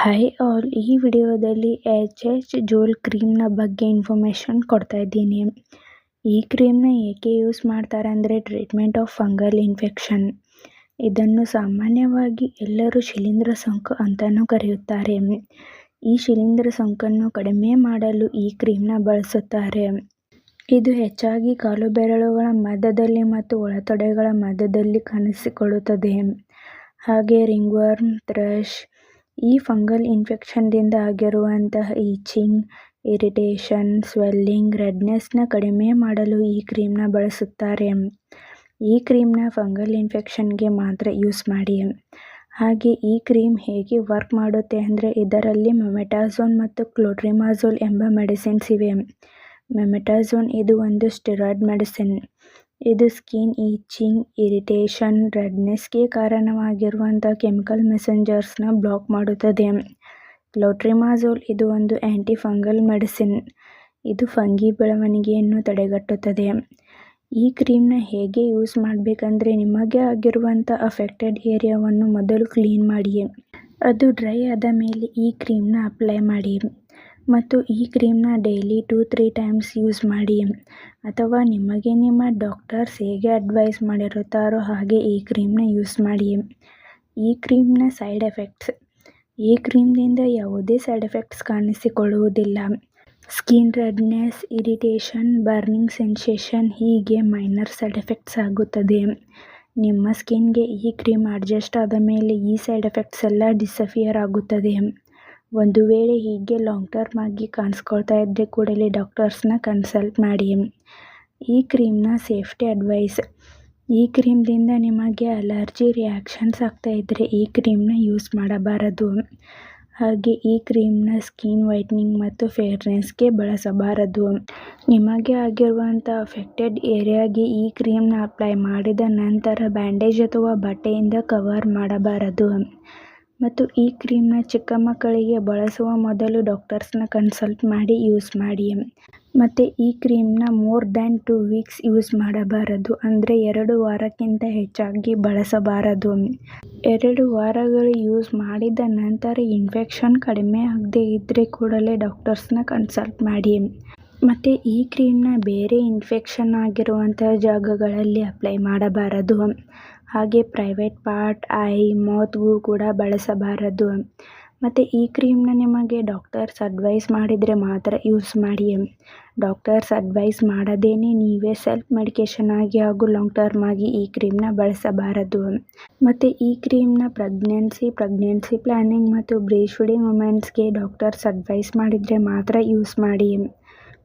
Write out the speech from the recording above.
Hi all ಈ ವಿಡಿಯೋದಲ್ಲಿ H H ಜೋಲ್ ಕ್ರೀಮ್ನ ಬಗ್ಗೆ ಇನ್ಫಾರ್ಮೇಷನ್ ಕೊಡ್ತಾ ಇದ್ದೀನಿ. ಈ ಕ್ರೀಮ್ನ ಏಕೆ ಯೂಸ್ ಮಾಡ್ತಾರೆ ಅಂದರೆ ಟ್ರೀಟ್ಮೆಂಟ್ ಆಫ್ ಫಂಗಲ್ ಇನ್ಫೆಕ್ಷನ್ ಇದನ್ನು ಸಾಮಾನ್ಯವಾಗಿ ಎಲ್ಲರೂ ಶಿಲೀಂಧ್ರ ಸೋಂಕು ಅಂತಲೂ ಕರೆಯುತ್ತಾರೆ. ಈ ಶಿಲೀಂಧ್ರ ಸೋಂಕನ್ನು ಕಡಿಮೆ ಮಾಡಲು ಈ ಕ್ರೀಮ್ನ ಬಳಸುತ್ತಾರೆ. ಇದು ಹೆಚ್ಚಾಗಿ ಕಾಲು ಬೆರಳುಗಳ ಮಧ್ಯದಲ್ಲಿ ಮತ್ತು ಒಳತೊಡೆಗಳ ಮಧ್ಯದಲ್ಲಿ ಕಾಣಿಸಿಕೊಳ್ಳುತ್ತದೆ. ಹಾಗೆ ರಿಂಗ್ವರ್ಮ್, ಥ್ರಶ್ ಈ ಫಂಗಲ್ ಇನ್ಫೆಕ್ಷನ್ದಿಂದ ಆಗಿರುವಂತಹ ಈಚಿಂಗ್, ಇರಿಟೇಷನ್, ಸ್ವೆಲ್ಲಿಂಗ್, ರೆಡ್ನೆಸ್ನ ಕಡಿಮೆ ಮಾಡಲು ಈ ಕ್ರೀಮ್ನ ಬಳಸುತ್ತಾರೆ. ಈ ಕ್ರೀಮ್ನ ಫಂಗಲ್ ಇನ್ಫೆಕ್ಷನ್ಗೆ ಮಾತ್ರ ಯೂಸ್ ಮಾಡಿ. ಹಾಗೆ ಈ ಕ್ರೀಮ್ ಹೇಗೆ ವರ್ಕ್ ಮಾಡುತ್ತೆ ಅಂದರೆ ಇದರಲ್ಲಿ ಮೆಮೆಟಾಝೋನ್ ಮತ್ತು ಕ್ಲೋಟ್ರಿಮಾಝೋಲ್ ಎಂಬ ಮೆಡಿಸಿನ್ಸ್ ಇವೆ. ಮೆಮೆಟಾಝೋನ್ ಇದು ಒಂದು ಸ್ಟಿರಾಯ್ಡ್ ಮೆಡಿಸಿನ್. ಇದು ಸ್ಕಿನ್ ಈಚಿಂಗ್, ಇರಿಟೇಷನ್, ರೆಡ್ನೆಸ್ಗೆ ಕಾರಣವಾಗಿರುವಂಥ ಕೆಮಿಕಲ್ ಮೆಸೆಂಜರ್ಸ್ನ ಬ್ಲಾಕ್ ಮಾಡುತ್ತದೆ. ಕ್ಲೋಟ್ರಿಮಾಝೋಲ್ ಇದು ಒಂದು ಆ್ಯಂಟಿ ಫಂಗಲ್ ಮೆಡಿಸಿನ್. ಇದು ಫಂಗಿ ಬೆಳವಣಿಗೆಯನ್ನು ತಡೆಗಟ್ಟುತ್ತದೆ. ಈ ಕ್ರೀಮ್ನ ಹೇಗೆ ಯೂಸ್ ಮಾಡಬೇಕಂದ್ರೆ ನಿಮಗೆ ಆಗಿರುವಂಥ ಅಫೆಕ್ಟೆಡ್ ಏರಿಯಾವನ್ನು ಮೊದಲು ಕ್ಲೀನ್ ಮಾಡಿ. ಅದು ಡ್ರೈ ಆದ ಮೇಲೆ ಈ ಕ್ರೀಮ್ನ ಅಪ್ಲೈ ಮಾಡಿ. ಮತ್ತು ಈ ಕ್ರೀಮ್ನ daily two, three times use ಮಾಡಿ. ಅಥವಾ ನಿಮಗೆ ನಿಮ್ಮ ಡಾಕ್ಟರ್ಸ್ ಹೇಗೆ ಅಡ್ವೈಸ್ ಮಾಡಿರುತ್ತಾರೋ ಹಾಗೆ ಈ ಕ್ರೀಮ್ನ ಯೂಸ್ ಮಾಡಿ. ಈ ಕ್ರೀಮ್ನ ಸೈಡ್ ಎಫೆಕ್ಟ್ಸ್. ಈ ಕ್ರೀಮ್ನಿಂದ ಯಾವುದೇ side effects ಕಾಣಿಸಿಕೊಳ್ಳುವುದಿಲ್ಲ. Skin redness, irritation, burning sensation ಹೀಗೆ ಮೈನರ್ ಸೈಡ್ ಎಫೆಕ್ಟ್ಸ್ ಆಗುತ್ತದೆ. ನಿಮ್ಮ ಸ್ಕಿನ್ಗೆ ಈ ಕ್ರೀಮ್ ಅಡ್ಜಸ್ಟ್ ಆದ ಮೇಲೆ ಈ ಸೈಡ್ ಎಫೆಕ್ಟ್ಸ್ ಎಲ್ಲ ಡಿಸಫಿಯರ್ ಆಗುತ್ತದೆ. ಒಂದು ವೇಳೆ ಹೀಗೆ ಲಾಂಗ್ ಟರ್ಮ್ ಆಗಿ ಕಾಣಿಸ್ಕೊಳ್ತಾ ಇದ್ದರೆ ಕೂಡಲೇ ಡಾಕ್ಟರ್ಸ್ನ ಕನ್ಸಲ್ಟ್ ಮಾಡಿ. ಈ ಕ್ರೀಮ್ನ ಸೇಫ್ಟಿ ಅಡ್ವೈಸ್ ಈ ಕ್ರೀಮ್ದಿಂದ ನಿಮಗೆ ಅಲರ್ಜಿ ರಿಯಾಕ್ಷನ್ಸ್ ಆಗ್ತಾ ಇದ್ದರೆ ಈ ಕ್ರೀಮ್ನ ಯೂಸ್ ಮಾಡಬಾರದು. ಹಾಗೆ ಈ ಕ್ರೀಮ್ನ ಸ್ಕಿನ್ ವೈಟ್ನಿಂಗ್ ಮತ್ತು ಫೇರ್ನೆಸ್ಗೆ ಬಳಸಬಾರದು. ನಿಮಗೆ ಆಗಿರುವಂಥ ಅಫೆಕ್ಟೆಡ್ ಏರಿಯಾಗೆ ಈ ಕ್ರೀಮ್ನ ಅಪ್ಲೈ ಮಾಡಿದ ನಂತರ ಬ್ಯಾಂಡೇಜ್ ಅಥವಾ ಬಟ್ಟೆಯಿಂದ ಕವರ್ ಮಾಡಬಾರದು. ಮತ್ತು ಈ ಕ್ರೀಮ್ನ ಚಿಕ್ಕ ಮಕ್ಕಳಿಗೆ ಬಳಸುವ ಮೊದಲು ಡಾಕ್ಟರ್ಸ್ನ ಕನ್ಸಲ್ಟ್ ಮಾಡಿ ಯೂಸ್ ಮಾಡಿ. ಮತ್ತು ಈ ಕ್ರೀಮ್ನ more than two weeks use ಮಾಡಬಾರದು. ಅಂದರೆ ಎರಡು ವಾರಕ್ಕಿಂತ ಹೆಚ್ಚಾಗಿ ಬಳಸಬಾರದು. ಎರಡು ವಾರಗಳು ಯೂಸ್ ಮಾಡಿದ ನಂತರ ಇನ್ಫೆಕ್ಷನ್ ಕಡಿಮೆ ಆಗದೇ ಇದ್ದರೆ ಕೂಡಲೇ ಡಾಕ್ಟರ್ಸ್ನ ಕನ್ಸಲ್ಟ್ ಮಾಡಿ. ಮತ್ತು ಈ ಕ್ರೀಮ್ನ ಬೇರೆ ಇನ್ಫೆಕ್ಷನ್ ಆಗಿರುವಂತಹ ಜಾಗಗಳಲ್ಲಿ ಅಪ್ಲೈ ಮಾಡಬಾರದು. ಹಾಗೆ ಪ್ರೈವೇಟ್ ಪಾರ್ಟ್ ಐ ಮೌತ್ಗೂ ಕೂಡ ಬಳಸಬಾರದು. ಮತ್ತು ಈ ಕ್ರೀಮ್ನ ನಿಮಗೆ ಡಾಕ್ಟರ್ಸ್ ಅಡ್ವೈಸ್ ಮಾಡಿದರೆ ಮಾತ್ರ ಯೂಸ್ ಮಾಡಿ. ಡಾಕ್ಟರ್ಸ್ ಅಡ್ವೈಸ್ ಮಾಡದೇನೆ ನೀವೇ ಸೆಲ್ಫ್ ಮೆಡಿಕೇಷನ್ ಆಗಿ ಹಾಗೂ ಲಾಂಗ್ ಟರ್ಮ್ ಆಗಿ ಈ ಕ್ರೀಮ್ನ ಬಳಸಬಾರದು. ಮತ್ತು ಈ ಕ್ರೀಮ್ನ ಪ್ರೆಗ್ನೆನ್ಸಿ ಪ್ರೆಗ್ನೆನ್ಸಿ ಪ್ಲ್ಯಾನಿಂಗ್ ಮತ್ತು ಬ್ರೀಸ್ಟ್ ಫೀಡಿಂಗ್ ವುಮೆನ್ಸ್ಗೆ ಡಾಕ್ಟರ್ಸ್ ಅಡ್ವೈಸ್ ಮಾಡಿದರೆ ಮಾತ್ರ ಯೂಸ್ ಮಾಡಿ.